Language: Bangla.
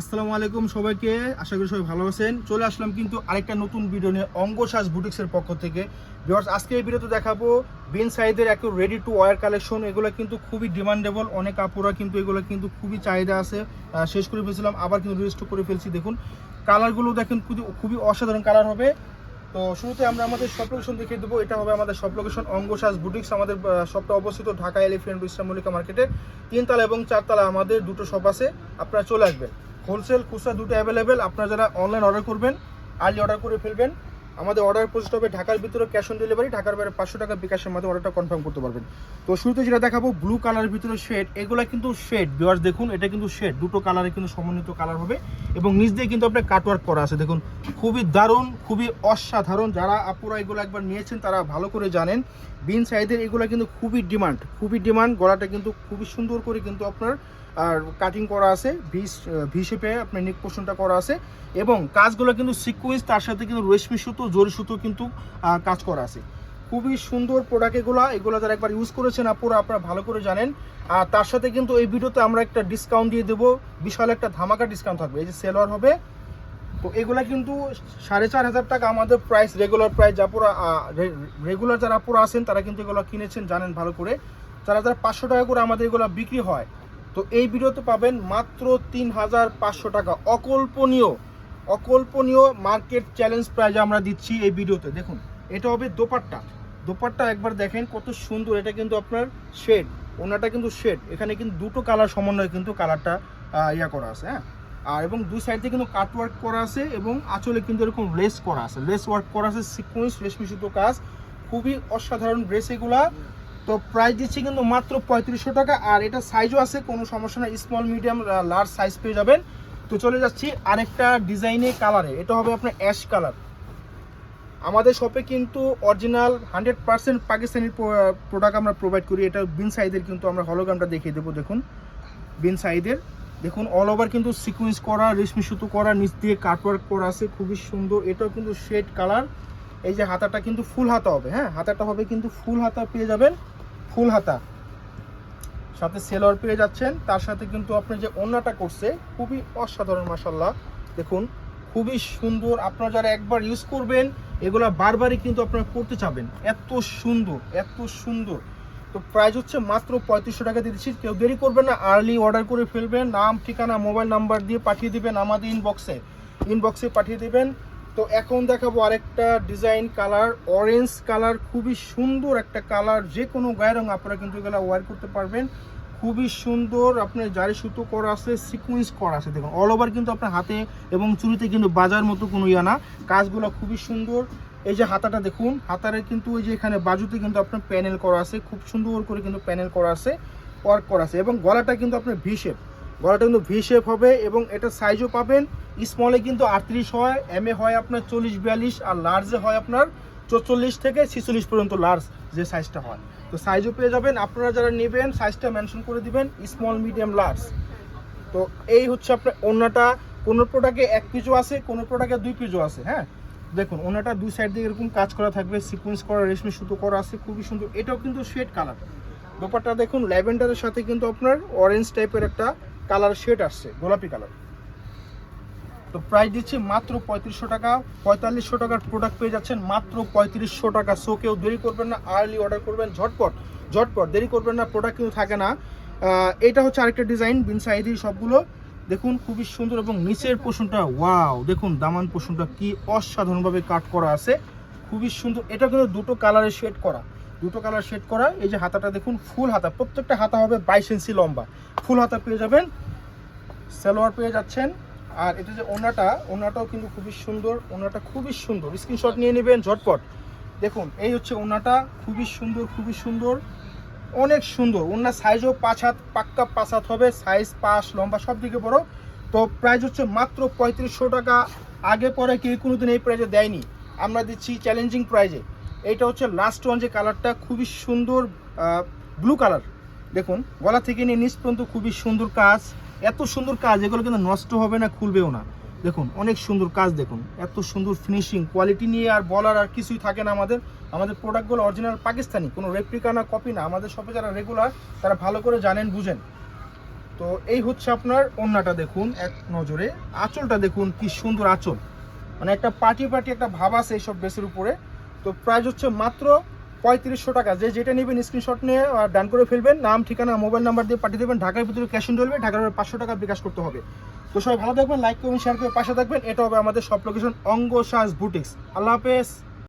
আসসালামু আলাইকুম সবাইকে, আশা করি সবাই ভালো আছেন। চলে আসলাম কিন্তু আরেকটা নতুন ভিডিও নিয়ে অঙ্গসাজ বুটিক্সের পক্ষ থেকে। বিকজ আজকে এই ভিডিওতে দেখাবো বিন সাইজের একটু রেডি টু ওয়ার কালেকশন এগুলো কিন্তু খুবই ডিমান্ডেবল অনেক আপুরা কিন্তু এগুলো কিন্তু খুবই চাহিদা আছে। শেষ করে ফেলছিলাম, আবার কিন্তু রেজিস্টার করে ফেলছি, দেখুন। কালারগুলো দেখেন, খুবই খুবই অসাধারণ কালার হবে। তো শুরুতে আমরা আমাদের সব লোকেশন দেখিয়ে দেবো। এটা হবে আমাদের সব লোকেশন অঙ্গসাজ বুটিক্স। আমাদের শপটা অবস্থিত ঢাকা এলিফেন্ট ইসলাম মল্লিকা মার্কেটে। তিনতলা এবং চারতলা আমাদের দুটো শপ আছে। আপনারা চলে আসবেন। হোলসেল খুচরা দুটো অ্যাভেলেবেল আপনারা যারা অনলাইন অর্ডার করবেন আর্লি অর্ডার করে ফেলবেন, আমাদের অর্ডার প্রসেস হবে ঢাকার ভিতরে ক্যাশ অন ডেলিভারি ঢাকার বাইরে পাঁচশো টাকা বিকাশের মাধ্যমে অর্ডারটা কনফার্ম করতে পারবেন। তো শুরুতে যেটা দেখাবো ব্লু কালারের ভিতরে শেড এগুলো কিন্তু শেড বিওয়ার্স দেখুন, এটা কিন্তু শেড দুটো কালারে কিন্তু সমন্বিত কালার হবে এবং নিচ দিয়ে কিন্তু আপনার কাটওয়ার্ক করা আছে। দেখুন, খুবই দারুণ, খুবই অসাধারণ। যারা আপুরা এগুলো একবার নিয়েছেন, তারা ভালো করে জানেন। বিন সাইজের এগুলো কিন্তু খুবই ডিমান্ড খুবই ডিমান্ড গলাটা কিন্তু খুবই সুন্দর করে কিন্তু আপনার আর কাটিং করা আছে, ভি ভি শেপে আপনার নেক পোর্শনটা করা আছে এবং কাজগুলো কিন্তু সিকুয়েন্স তার সাথে কিন্তু রেশমি সুতো, জরি সুতো কিন্তু কাজ করা আছে। খুবই সুন্দর প্রোডাক্ট এগুলো এগুলো যারা একবার ইউজ করেছেন আপুরা, আপনারা ভালো করে জানেন। আর তার সাথে কিন্তু এই ভিডিওতে আমরা একটা ডিসকাউন্ট দিয়ে দেবো, বিশাল একটা ধামাকা ডিসকাউন্ট থাকবে। এই যে সেলোয়ার হবে, তো এগুলা কিন্তু সাড়ে চার হাজার টাকা আমাদের প্রাইস রেগুলার প্রাইস যাপুরা রেগুলার যারা আপুরা আছেন, তারা কিন্তু এগুলো কিনেছেন, জানেন ভালো করে। যারা যারা পাঁচশো টাকা করে আমাদের এগুলো বিক্রি হয় তো এই ভিডিওতে পাবেন মাত্র তিন হাজার পাঁচশো টাকা। অকল্পনীয় অকল্পনীয় মার্কেট চ্যালেঞ্জ প্রাইজ আমরা দিচ্ছি এই ভিডিওতে। দেখুন, এটা হবে দোপাট্টা। দোপাট্টা একবার দেখেন কত সুন্দর, এটা কিন্তু আপনার শেড, ওনাটা কিন্তু শেড। এখানে কিন্তু দুটো কালার সমন্বয়ে কিন্তু কালারটা ইয়া করা আছে হ্যাঁ? আর এবং দুই সাইডে কিন্তু কাট ওয়ার্ক করা আছে এবং আঁচলে কিন্তু এরকম লেস করা আছে। লেস ওয়ার্ক করা আছে সিকোয়েন্স রেশমি সুতো কাজ। খুবই অসাধারণ ড্রেস এগুলা। তো প্রাইস দিচ্ছি কিন্তু মাত্র পঁয়ত্রিশশো টাকা আর এটা সাইজও আছে, কোনো সমস্যা না স্মল মিডিয়াম লার্জ সাইজ পেয়ে যাবেন। তো চলে যাচ্ছি আরেকটা ডিজাইনে কালারে এটা হবে আপনার অ্যাশ কালার আমাদের শপে কিন্তু original hundred percent Pakistani product আমরা প্রোভাইড করি। এটা বিন সাইদের কিন্তু আমরা হলোগ্রামটা দেখিয়ে দেবো, দেখুন। বিন সাইদের দেখুন অল ওভার কিন্তু সিকুয়েন্স করা, রেশমি সুতো করা, নিচ দিয়ে কাটওয়ার্ক করা আছে, খুবই সুন্দর। এটাও কিন্তু শেড কালার এই যে হাতাটা কিন্তু ফুল হাতা হবে হ্যাঁ? হাতাটা হবে কিন্তু ফুল হাতা পেয়ে যাবেন। ফুল হাতা। সাথে সেলোয়ার পেয়ে যাচ্ছেন। তার সাথে কিন্তু আপনি যে ওন্নাটা করছে, খুবই অসাধারণ মাসাল্লাহ দেখুন, খুবই সুন্দর। আপনারা যারা একবার ইউজ করবেন, এগুলো বারবারই কিন্তু আপনারা করতে চাবেন। এত সুন্দর এত সুন্দর। তো প্রাইস হচ্ছে মাত্র পঁয়ত্রিশশো টাকা দিয়ে দিচ্ছি। কেউ দেরি করবেন না আর্লি অর্ডার করে ফেলবেন। নাম, ঠিকানা মোবাইল নাম্বার দিয়ে পাঠিয়ে দেবেন আমাদের ইনবক্সে ইনবক্সে পাঠিয়ে দিবেন। তো এখন দেখাবো আরেকটা ডিজাইন কালার অরেঞ্জ কালার খুবই সুন্দর একটা কালার যে কোনো গায়ের রঙ আপনারা কিন্তু এগুলো ওয়ার করতে পারবেন। খুবই সুন্দর, আপনার জারি সুতো করা আছে সিকুয়েন্স করা আছে, দেখুন অল ওভার কিন্তু আপনার হাতে এবং চুরিতে কিন্তু বাজার মতো কোনো ইয়া না। কাজগুলো খুবই সুন্দর। এই যে হাতাটা দেখুন, হাতারে কিন্তু ওই যে এখানে বাজুতে কিন্তু আপনার প্যানেল করা আছে, খুব সুন্দর করে কিন্তু প্যানেল করা আছে ওয়ার্ক করা আছে এবং গলাটা কিন্তু আপনার ভি শেপ গলাটা কিন্তু ভি শেপ হবে এবং এটা সাইজও পাবেন। স্মলে কিন্তু আটত্রিশ হয় এম এ হয় আপনার চল্লিশ, বিয়াল্লিশ আর লার্জে হয় আপনার চল্লিশ থেকে ছিচল্লিশ পর্যন্ত লার্জ যে সাইজটা হয়। তো সাইজও পেয়ে যাবেন। আপনারা যারা নেবেন সাইজটা মেনশন করে দিবেন স্মল মিডিয়াম লার্জ তো এই হচ্ছে আপনার অন্যটা কোনো প্রোডাক্টে এক পিজও আছে, কোনো প্রোডাক্টে দুই পিজও আছে হ্যাঁ? দেখুন ওনাটা দুই সাইড দিয়ে এরকম কাজ করা থাকবে। সিকুয়েন্স করা, রেশমি সুতো করা আছে, খুবই সুন্দর। এটাও কিন্তু শেড কালার ব্যাপারটা দেখুন, ল্যাভেন্ডারের সাথে কিন্তু আপনার অরেঞ্জ টাইপের একটা কালার শেড আসছে, গোলাপি কালার। তো প্রাইস দিচ্ছি মাত্র পঁয়ত্রিশশো টাকা, পঁয়তাল্লিশশো টাকার প্রোডাক্ট পেয়ে যাচ্ছেন মাত্র পঁয়ত্রিশশো টাকা। সো কেউ দেরি করবেন না আর্লি অর্ডার করবেন, ঝটপট ঝটপট, দেরি করবেন না প্রোডাক্ট কিন্তু থাকে না। এটা হচ্ছে আরেকটা ডিজাইন বিন সাইডি সবগুলো। দেখুন খুবই সুন্দর এবং নিচের পোষণটা ওয়াও দেখুন দামান পোষণটা কি অসাধারণভাবে কাট করা আছে। খুবই সুন্দর, এটা কিন্তু দুটো কালারের শেড করা। দুটো কালার শেড করা, এই যে হাতাটা দেখুন, ফুল হাতা, প্রত্যেকটা হাতা হবে বাইশ ইঞ্চি লম্বা। ফুল হাতা পেয়ে যাবেন, সালোয়ার পেয়ে যাচ্ছেন, আর এটা যে ওনাটা, ওনাটাও কিন্তু খুবই সুন্দর, ওনাটা খুবই সুন্দর। স্ক্রিনশট নিয়ে নেবেন ঝটপট। দেখুন, এই হচ্ছে ওনাটা, খুবই সুন্দর খুবই সুন্দর, অনেক সুন্দর। ওনার সাইজও পাঁচ হাত, পাক্কা পাঁচ হাত হবে সাইজ পাঁচ, লম্বা, সব দিকে বড়। তো প্রাইস হচ্ছে মাত্র পঁয়ত্রিশশো টাকা। আগে পরে কেউ কোনো দিন এই প্রাইজে দেয়নি। আমরা দিচ্ছি চ্যালেঞ্জিং প্রাইজে এইটা হচ্ছে লাস্ট ওয়ান যে কালারটা খুবই সুন্দর ব্লু কালার দেখুন, গলা থেকে নিয়ে নিচ পর্যন্ত খুবই সুন্দর কাজ। এত সুন্দর কাজ, এগুলো কিন্তু নষ্ট হবে না, খুলবেও না। দেখুন, অনেক সুন্দর কাজ দেখুন। এত সুন্দর ফিনিশিং কোয়ালিটি নিয়ে আর বলার আর কিছুই থাকে না আমাদের। আমাদের প্রোডাক্টগুলো অরিজিনাল পাকিস্তানি, কোনো রেপ্লিকা না কপি না। আমাদের শপে যারা রেগুলার তারা ভালো করে জানেন, বুঝেন। তো এই হচ্ছে আপনার ওন্নাটা দেখুন, এক নজরে। আঁচলটা দেখুন, কি সুন্দর আঁচল। মানে একটা পার্টি পার্টি একটা ভাব আছে এইসব ড্রেসের উপরে। তো প্রাইস হচ্ছে মাত্র পঁয়ত্রিশশো টাকা। যে যেটা নেবেন স্ক্রিনশট নিয়ে ডান করে ফেলবেন, নাম, ঠিকানা মোবাইল নাম্বার দিয়ে পাঠিয়ে দেবেন, ঢাকার ভিতরে ক্যাশ অন ডেলিভারি ঢাকার পাঁচশো টাকা বিকাশ করতে হবে। তো সবাই ভালো থাকবেন লাইক করবেন শেয়ার করে পাশে থাকবেন। এটা হবে আমাদের সব লোকেশন অঙ্গ সাজ বুটিক্স আল্লাহ হাফেজ।